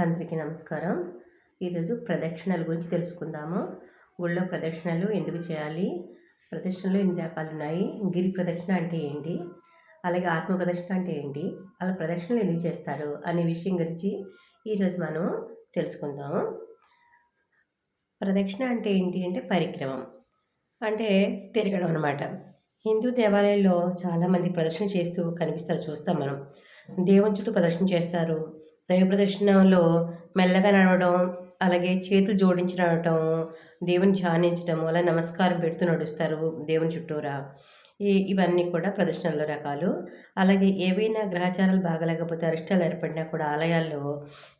అందరికీ నమస్కారం. ఈరోజు ప్రదక్షిణల గురించి తెలుసుకుందాము. ఊళ్ళో ప్రదక్షిణలు ఎందుకు చేయాలి? ప్రదక్షిణలు ఎన్ని రకాలు ఉన్నాయి? గిరి ప్రదక్షిణ అంటే ఏంటి? అలాగే ఆత్మ ప్రదక్షిణ అంటే ఏంటి? అలా ప్రదక్షిణలు ఎందుకు చేస్తారు? అనే విషయం గురించి ఈరోజు మనం తెలుసుకుందాము. ప్రదక్షిణ అంటే ఏంటి అంటే పరిక్రమం. అంటే తిరగడం అనమాట హిందూ దేవాలయాల్లో చాలామంది ప్రదర్శన చేస్తూ కనిపిస్తారు చూస్తాం మనం. దేవుని చుట్టూ ప్రదర్శన చేస్తారు. దైవ ప్రదర్శనలో మెల్లగా నడవడం అలాగే చేతులు జోడించి నడవటం దేవుని ధ్యానించడం అలా నమస్కారం పెడుతూ నడుస్తారు దేవుని చుట్టూరా. ఈ ఇవన్నీ కూడా ప్రదర్శనలో రకాలు. అలాగే ఏవైనా గ్రహచారాలు బాగలేకపోతే అరిష్టాలు ఏర్పడినా కూడా ఆలయాల్లో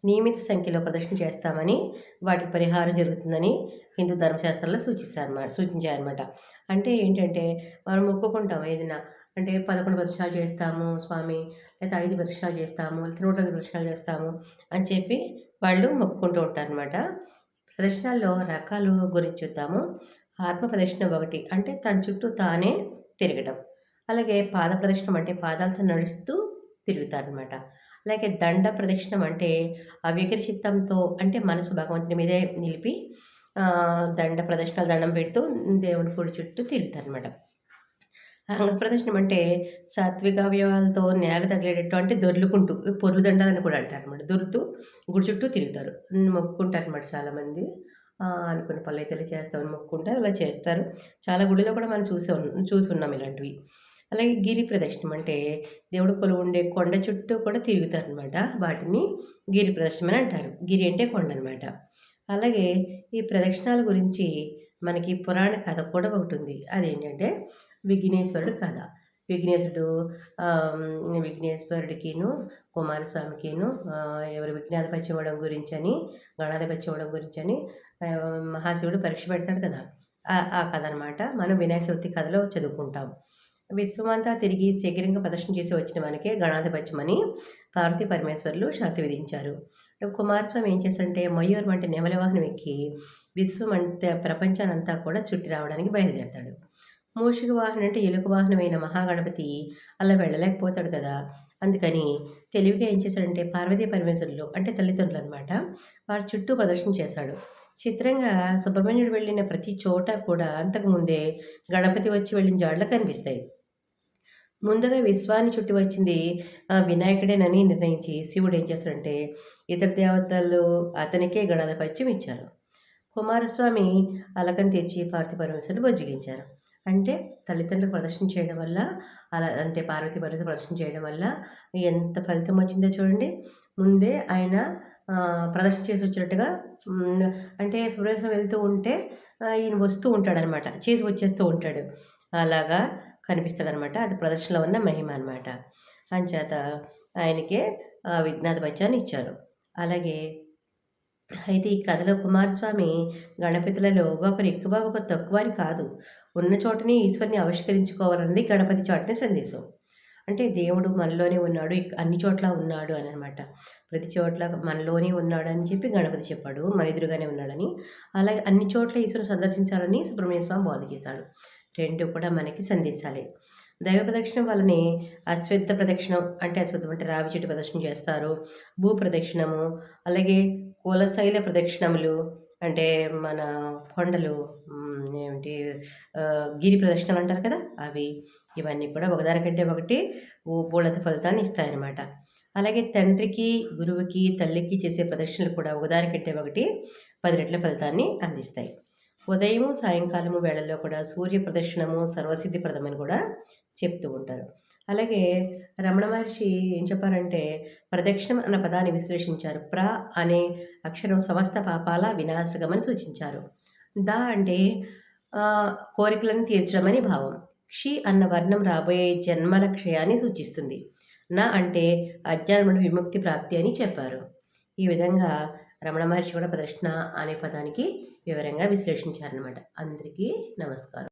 నియమిత సంఖ్యలో ప్రదర్శన చేస్తామని వాటికి పరిహారం జరుగుతుందని హిందూ ధర్మశాస్త్రంలో సూచిస్తారన్నమాట సూచించారనమాట అంటే ఏంటంటే మనం మొక్కుకుంటాం ఏదైనా అంటే పదకొండు ప్రదక్షిణాలు చేస్తాము స్వామి లేకపోతే ఐదు ప్రదక్షిణాలు చేస్తాము లేకపోతే నూట ఐదు ప్రదక్షిణాలు చేస్తాము అని చెప్పి వాళ్ళు మొక్కుకుంటూ ఉంటారనమాట ప్రదర్శనల్లో రకాలు గురించి చూద్దాము. ఆత్మ ప్రదర్శన ఒకటి అంటే తన చుట్టూ తానే తిరగడం అలాగే పాద ప్రదక్షిణం అంటే పాదాలతో నడుస్తూ తిరుగుతారనమాట అలాగే దండ ప్రదక్షిణం అంటే అవ్యకరి చిత్తంతో అంటే మనసు భగవంతుని మీదే నిలిపి దండ ప్రదక్షిణాలు దండం పెడుతూ దేవుడి గుడి చుట్టూ తిరుగుతారనమాట ప్రదర్శనం అంటే సాత్విక అవయవాలతో నేల తగిలేటట్టు అంటే దొర్లుకుంటూ పొర్లు దండాలని కూడా అంటారు అనమాట దొరుకుతూ గుడి చుట్టూ తిరుగుతారు. మొక్కుకుంటారు అనమాట చాలామంది. అనుకున్న పనులు అయితే చేస్తామని మొక్కుకుంటారు అలా చేస్తారు. చాలా గుడిలో కూడా మనం చూసే చూసున్నాం ఇలాంటివి. అలాగే గిరి ప్రదక్షిణం అంటే దేవుడు కొలు ఉండే కొండ చుట్టూ కూడా తిరుగుతారనమాట వాటిని గిరి ప్రదక్షిణం అని అంటారు. గిరి అంటే కొండ అనమాట అలాగే ఈ ప్రదక్షిణాల గురించి మనకి పురాణ కథ కూడా ఒకటి ఉంది అదేంటంటే విఘ్నేశ్వరుడు కథ. విఘ్నేశ్వరుడు విఘ్నేశ్వరుడికిను కుమారస్వామికిను ఎవరు విఘ్నాధిపత్యం ఇవ్వడం గురించి అని గణాధిపత్యం ఇవ్వడం గురించి అని మహాశివుడు పరీక్ష పెడతాడు కదా. ఆ కథ అనమాట మనం వినాయక చవితి కథలో చదువుకుంటాం. విశ్వమంతా తిరిగి శీఘ్రంగా ప్రదర్శన చేసి వచ్చిన మనకే గణాధిపత్యమని పార్వతి పార్వతీ పరమేశ్వర్లు శాంతి విధించారు. కుమారస్వామి ఏం చేశారంటే మయూర్ వంటి నెమలి వాహనం ఎక్కి విశ్వం అంటే ప్రపంచానంతా కూడా చుట్టి రావడానికి బయలుదేరతాడు. మూషిక వాహనం అంటే ఎలుక వాహనమైన మహాగణపతి అలా వెళ్ళలేకపోతాడు కదా. అందుకని తెలివిగా ఏం చేశాడంటే పార్వతీ పరమేశ్వరులు అంటే తల్లిదండ్రులు అనమాట వారి చుట్టూ ప్రదర్శన చేశాడు. చిత్రంగా సుబ్రహ్మణ్యుడు వెళ్ళిన ప్రతి చోట కూడా అంతకుముందే గణపతి వచ్చి వెళ్ళిన జాడలు కనిపిస్తాయి. ముందుగా విశ్వాన్ని చుట్టి వచ్చింది వినాయకుడేనని నిర్ణయించి శివుడు ఏం చేస్తాడంటే ఇతర దేవతలు అతనికే గణాధిపత్యం ఇచ్చారు. కుమారస్వామి అలకం తెచ్చి పార్వతి పరమేశ్వరుడు బజ్జిగించారు అంటే తల్లిదండ్రులు ప్రదర్శన చేయడం వల్ల అలా అంటే పార్వతి పర్వత ప్రదర్శన చేయడం వల్ల ఎంత ఫలితం వచ్చిందో చూడండి. ముందే ఆయన ప్రదర్శన చేసి వచ్చినట్టుగా అంటే సుబ్రహ్మణ్యం వెళ్తూ ఉంటే ఈయన వస్తూ ఉంటాడనమాట. చేసి వచ్చేస్తూ ఉంటాడు. అలాగా కనిపిస్తాడనమాట అది ప్రదర్శనలో ఉన్న మహిమ అనమాట అంచేత ఆయనకే విజ్ఞాత పత్యాన్ని ఇచ్చారు. అలాగే అయితే ఈ కథలో కుమారస్వామి గణపతులలో ఒకరు ఎక్కువ ఒకరు తక్కువ అని కాదు. ఉన్న చోటని ఈశ్వరిని ఆవిష్కరించుకోవాలన్నది గణపతి చోటనే సందేశం. అంటే దేవుడు మనలోనే ఉన్నాడు అన్ని చోట్ల ఉన్నాడు అని అనమాట ప్రతి చోట్ల మనలోనే ఉన్నాడు అని చెప్పి గణపతి చెప్పాడు మన ఎదురుగానే ఉన్నాడని. అలాగే అన్ని చోట్ల ఈశ్వరుని సందర్శించాలని సుబ్రహ్మణ్య స్వామి బోధ చేశాడు. రెండు కూడా మనకి సందేశాలే. దైవ ప్రదక్షిణం వల్లనే అశ్వత్థ ప్రదక్షిణం అంటే అశ్వత్థం అంటే రావి చెట్టు ప్రదక్షిణ చేస్తారు భూ ప్రదక్షిణము అలాగే కులశైల ప్రదక్షిణములు అంటే మన కొండలు ఏమిటి గిరి ప్రదక్షిణలు అంటారు కదా అవి ఇవన్నీ కూడా ఒకదానికంటే ఒకటి పూలత ఫలితాన్ని ఇస్తాయన్నమాట. అలాగే తండ్రికి గురువుకి తల్లికి చేసే ప్రదక్షిణలు కూడా ఒకదానికంటే ఒకటి పది రెట్ల ఫలితాన్ని అందిస్తాయి. ఉదయము సాయంకాలము వేళల్లో కూడా సూర్య ప్రదక్షిణము సర్వసిద్ధి ప్రదమని కూడా చెప్తూ ఉంటారు. అలాగే రమణ మహర్షి ఏం చెప్పారంటే ప్రదక్షిణం అన్న పదాన్ని విశ్లేషించారు. ప్ర అనే అక్షరం సమస్త పాపాల వినాశకమని సూచించారు. ద అంటే కోరికలను తీర్చడమని భావం. క్షి అన్న వర్ణం రాబోయే జన్మల క్షయాన్ని సూచిస్తుంది. నా అంటే అజ్ఞానం విముక్తి ప్రాప్తి అని చెప్పారు. ఈ విధంగా రమణ మహర్షి కూడా ప్రదర్శన అనే పదానికి వివరంగా విశ్లేషించారనమాట అందరికీ నమస్కారం.